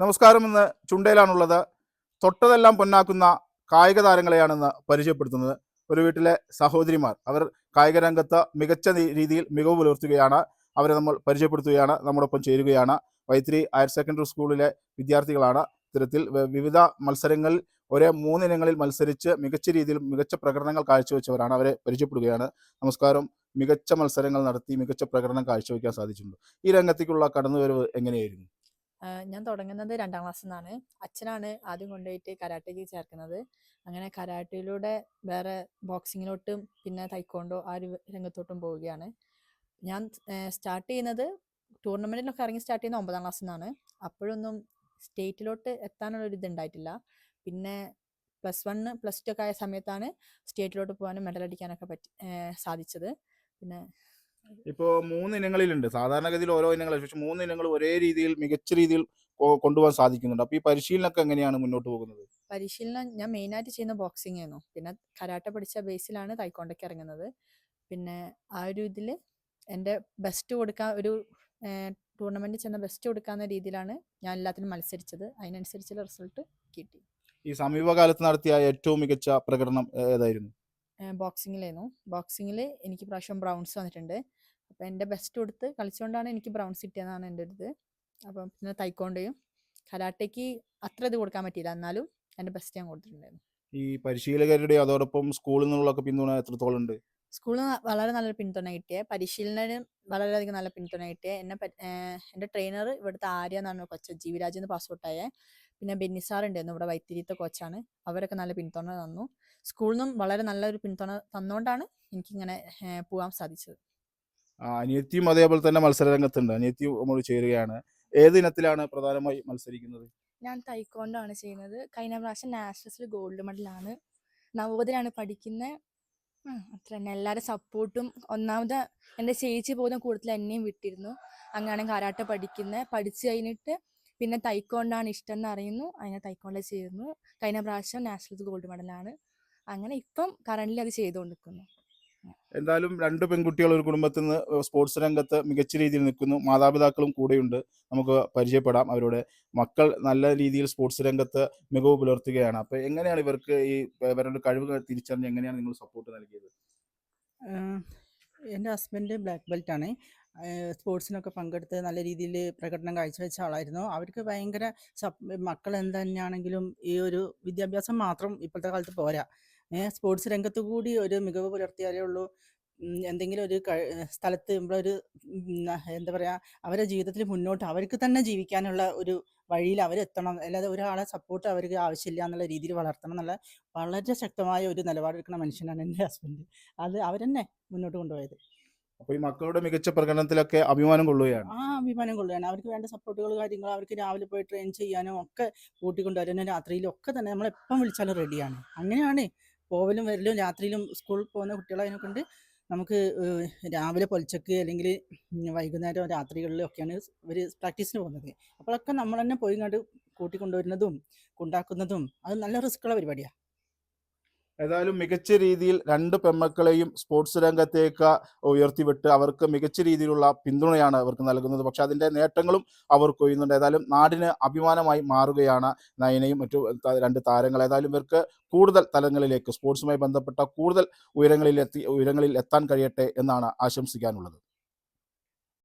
നമസ്കാരം ഇന്ന് ചുണ്ടയിലാണുള്ളത്. തൊട്ടതെല്ലാം പൊന്നാക്കുന്ന കായിക താരങ്ങളെയാണെന്ന് പരിചയപ്പെടുത്തുന്നത് ഒരു വീട്ടിലെ സഹോദരിമാർ. അവർ കായിക രംഗത്ത് മികച്ച രീതിയിൽ മികവ് പുലർത്തുകയാണ്. അവരെ നമ്മൾ പരിചയപ്പെടുത്തുകയാണ്. നമ്മോടൊപ്പം ചേരുകയാണ്. വൈത്രി ഹയർ സെക്കൻഡറി സ്കൂളിലെ വിദ്യാർത്ഥികളാണ്. ഇത്തരത്തിൽ വിവിധ മത്സരങ്ങളിൽ ഒരേ മൂന്നിനങ്ങളിൽ മത്സരിച്ച് മികച്ച രീതിയിൽ മികച്ച പ്രകടനങ്ങൾ കാഴ്ചവെച്ചവരാണ് അവരെ പരിചയപ്പെടുകയാണ്. നമസ്കാരം. മികച്ച മത്സരങ്ങൾ നടത്തി മികച്ച പ്രകടനം കാഴ്ചവെക്കാൻ സാധിച്ചിട്ടുണ്ട്. ഈ രംഗത്തേക്കുള്ള കടന്നുവരവ് എങ്ങനെയായിരുന്നു? ഞാൻ തുടങ്ങുന്നത് രണ്ടാം ക്ലാസ്സിൽ നിന്നാണ് അച്ഛനാണ് ആദ്യം കൊണ്ടുപോയിട്ട് കരാട്ടയ്ക്ക് ചേർക്കുന്നത്. അങ്ങനെ കരാട്ടയിലൂടെ വേറെ ബോക്സിങ്ങിലോട്ടും പിന്നെ തൈക്കോണ്ടോ ആ ഒരു രംഗത്തോട്ടും പോവുകയാണ്. ഞാൻ സ്റ്റാർട്ട് ചെയ്യുന്നത് ടൂർണമെന്റിനൊക്കെ ഇറങ്ങി സ്റ്റാർട്ട് ചെയ്യുന്നത് ഒമ്പതാം ക്ലാസ്സിൽ നിന്നാണ് അപ്പോഴൊന്നും സ്റ്റേറ്റിലോട്ട് എത്താനുള്ള ഒരു ഇത് ഉണ്ടായിട്ടില്ല പിന്നെ പ്ലസ് വണ്ണ് പ്ലസ് ടു ഒക്കെ ആയ സമയത്താണ് സ്റ്റേറ്റിലോട്ട് പോകാനും മെഡൽ അടിക്കാനൊക്കെ പറ്റി സാധിച്ചത്. പിന്നെ ഇപ്പോൾ മൂന്ന് ഇനങ്ങളിലുണ്ട്. സാധാരണഗതിയിൽ ഓരോ ഇനങ്ങൾ പക്ഷെ മൂന്ന് ഇനങ്ങൾ ഒരേ രീതിയിൽ മികച്ച രീതിയിൽ കൊണ്ടുപോകാൻ സാധിക്കുന്നുണ്ട്. അപ്പോൾ ഈ പരിശീലനമൊക്കെ എങ്ങനെയാണ് മുന്നോട്ട് പോകുന്നത്? പരിശീലനം ഞാൻ മെയിനായിട്ട് ചെയ്യുന്ന ബോക്സിംഗ് ആയിരുന്നു. പിന്നെ കരാട്ട പഠിച്ച ബേസിലാണ് തൈക്കോണ്ടയ്ക്ക് ഇറങ്ങുന്നത്. പിന്നെ ആ ഒരു ഇതിൽ എന്റെ ബെസ്റ്റ് കൊടുക്കാൻ ഒരു ടൂർണമെന്റ് ചെന്ന ബെസ്റ്റ് കൊടുക്കാവുന്ന രീതിയിലാണ് ഞാൻ എല്ലാത്തിനും മത്സരിച്ചത്. അതിനനുസരിച്ചുള്ള റിസൾട്ട് കിട്ടി. ഈ സമീപകാലത്ത് നടത്തിയ ഏറ്റവും മികച്ച പ്രകടനം ഏതായിരുന്നു? ബോക്സിങ്ങിലായിരുന്നു. ബോക്സിങ്ങിൽ എനിക്ക് പ്രാവശ്യം ബ്രൗൺസ് വന്നിട്ടുണ്ട്. അപ്പോൾ എന്റെ ബെസ്റ്റ് കൊടുത്ത് കളിച്ചുകൊണ്ടാണ് എനിക്ക് ബ്രൗൺസ് കിട്ടിയതെന്നാണ് എന്റെ ഒരു ഇത് അപ്പം പിന്നെ തൈക്കോണ്ടയും കരാട്ടയ്ക്ക് അത്ര ഇത് കൊടുക്കാൻ പറ്റിയില്ല. എന്നാലും എന്റെ ബെസ്റ്റ് ഞാൻ കൊടുത്തിട്ടുണ്ടായിരുന്നു. ഈ പരിശീലകരുടെ അതോടൊപ്പം സ്കൂളിൽ നിന്നുള്ളൊക്കെ പിന്തുണ എത്രത്തോളം ഉണ്ട്? സ്കൂളിൽ നിന്ന് വളരെ നല്ലൊരു പിന്തുണ കിട്ടിയേ. പരിശീലനം വളരെയധികം നല്ല പിന്തുണ കിട്ടിയ. എന്നെ എന്റെ ട്രെയിനർ ഇവിടുത്തെ ആര്യ എന്നാണ് കൊച്ചു. ജീവിരാജ് എന്ന് പാസ്ഔട്ടായ പിന്നെ ബെന്നിസാർ ഉണ്ടായിരുന്നു ഇവിടെ വൈത്തിരിത്തെ കോച്ചാണ്. അവരൊക്കെ നല്ല പിന്തുണ തന്നു. സ്കൂളിൽ നിന്നും വളരെ നല്ലൊരു പിന്തുണ തന്നുകൊണ്ടാണ് എനിക്കിങ്ങനെ പോകാൻ സാധിച്ചത്. അനിയത്തിയും അതേപോലെ തന്നെ മത്സര രംഗത്തുണ്ട് അനിയത്തിയും നമ്മൾ ചേരുകയാണ്. ഏത് ഇനത്തിലാണ് പ്രധാനമായി മത്സരിക്കുന്നത്? ഞാൻ തൈക്കോണ്ടോ ആണ് ചെയ്യുന്നത്. കഴിഞ്ഞ പ്രാവശ്യം നാഷണൽസിൽ ഗോൾഡ് മെഡലാണ്. നവോദയാണ് പഠിക്കുന്നത് അത്ര തന്നെ. എല്ലാവരും സപ്പോർട്ടും ഒന്നാമത് എന്റെ ചേച്ചി പോകുന്ന കൂടുതൽ എന്നെയും വിട്ടിരുന്നു. അങ്ങനെയാണ് കാരാട്ട പഠിക്കുന്നത് പഠിച്ചു കഴിഞ്ഞിട്ട് പിന്നെ തൈക്കോണ്ടാണ് ഇഷ്ടം എന്ന് അറിയുന്നു അങ്ങനെ തൈക്കോണ്ടിൽ ചേർന്നു കഴിഞ്ഞ പ്രാവശ്യം നാഷണൽസ് ഗോൾഡ് മെഡലാണ്. അങ്ങനെ ഇപ്പം കറണ്ട്ലി അത് ചെയ്തുകൊണ്ടിരിക്കുന്നു എന്തായാലും രണ്ട് പെൺകുട്ടികൾ ഒരു കുടുംബത്തിൽ നിന്ന് സ്പോർട്സ് രംഗത്ത് മികച്ച രീതിയിൽ നിൽക്കുന്നു. മാതാപിതാക്കളും കൂടെയുണ്ട്. നമുക്ക് പരിചയപ്പെടാം അവരുടെ മക്കൾ നല്ല രീതിയിൽ സ്പോർട്സ് രംഗത്ത് മികവ് പുലർത്തുകയാണ്. അപ്പോൾ എങ്ങനെയാണ് ഇവർക്ക് ഈ ഇവരുടെ കഴിവ് തിരിച്ചറിഞ്ഞ് എങ്ങനെയാണ് നിങ്ങൾ സപ്പോർട്ട് നൽകിയത്? എന്റെ ഹസ്ബൻഡ് ബ്ലാക്ക് ബെൽറ്റ് ആണ്. സ്പോർട്സിനൊക്കെ പങ്കെടുത്ത് നല്ല രീതിയിൽ പ്രകടനം കാഴ്ചവെച്ച ആളായിരുന്നു. അവർക്ക് ഭയങ്കര മക്കൾ എന്തന്നെയാണെങ്കിലും ഈ ഒരു വിദ്യാഭ്യാസം മാത്രം ഇപ്പോഴത്തെ കാലത്ത് പോരാ. സ്പോർട്സ് രംഗത്ത് കൂടി ഒരു മികവ് പുലർത്തിയാലേ ഉള്ളൂ. എന്തെങ്കിലും ഒരു സ്ഥലത്ത് നമ്മളൊരു എന്താ പറയുക അവരുടെ ജീവിതത്തിൽ മുന്നോട്ട് അവർക്ക് തന്നെ ജീവിക്കാനുള്ള ഒരു വഴിയിൽ അവരെത്തണം. അല്ലാതെ ഒരാളെ സപ്പോർട്ട് അവർക്ക് ആവശ്യമില്ല എന്നുള്ള രീതിയിൽ വളർത്തണം എന്നുള്ള വളരെ ശക്തമായ ഒരു നിലപാടെടുക്കുന്ന മനുഷ്യനാണ് എന്റെ ഹസ്ബൻഡ് അത് അവരെന്നെ മുന്നോട്ട് കൊണ്ടുപോയത്. അപ്പോൾ ഈ മക്കളുടെ മികച്ച പ്രകടനത്തിലൊക്കെ അഭിമാനം കൊള്ളുകയാണ്. ആ അഭിമാനം കൊള്ളുകയാണ്. അവർക്ക് വേണ്ട സപ്പോർട്ടുകൾ കാര്യങ്ങൾ അവർക്ക് രാവിലെ പോയി ട്രെയിൻ ചെയ്യാനും ഒക്കെ കൂട്ടിക്കൊണ്ടുവരാനും രാത്രിയിലും ഒക്കെ തന്നെ നമ്മളെപ്പം വിളിച്ചാലും റെഡിയാണ് അങ്ങനെയാണ് പോവലും വരലും രാത്രിയിലും സ്കൂളിൽ പോകുന്ന കുട്ടികളെ കൊണ്ട് നമുക്ക് രാവിലെ പൊലച്ചക്ക് അല്ലെങ്കിൽ വൈകുന്നേരം രാത്രികളിലും ഒക്കെയാണ് ഇവർ പ്രാക്ടീസിന് പോകുന്നത്. അപ്പോഴൊക്കെ നമ്മൾ തന്നെ പോയി കണ്ട് കൂട്ടിക്കൊണ്ടുവരുന്നതും ഉണ്ടാക്കുന്നതും അത് നല്ല റിസ്ക്കുള്ള പരിപാടിയാണ് ഏതായാലും മികച്ച രീതിയിൽ രണ്ട് പെമ്മക്കളെയും സ്പോർട്സ് രംഗത്തേക്ക് ഉയർത്തിവിട്ട് അവർക്ക് മികച്ച രീതിയിലുള്ള പിന്തുണയാണ് അവർക്ക് നൽകുന്നത്. പക്ഷെ അതിന്റെ നേട്ടങ്ങളും അവർ കൊയ്യുന്നുണ്ട്. ഏതായാലും നാടിന് അഭിമാനമായി മാറുകയാണ് നയനയും മറ്റു രണ്ട് താരങ്ങൾ. ഏതായാലും ഇവർക്ക് കൂടുതൽ തലങ്ങളിലേക്ക് സ്പോർട്സുമായി ബന്ധപ്പെട്ട കൂടുതൽ ഉയരങ്ങളിൽ എത്തി ഉയരങ്ങളിൽ എത്താൻ കഴിയട്ടെ എന്നാണ് ആശംസിക്കാനുള്ളത്.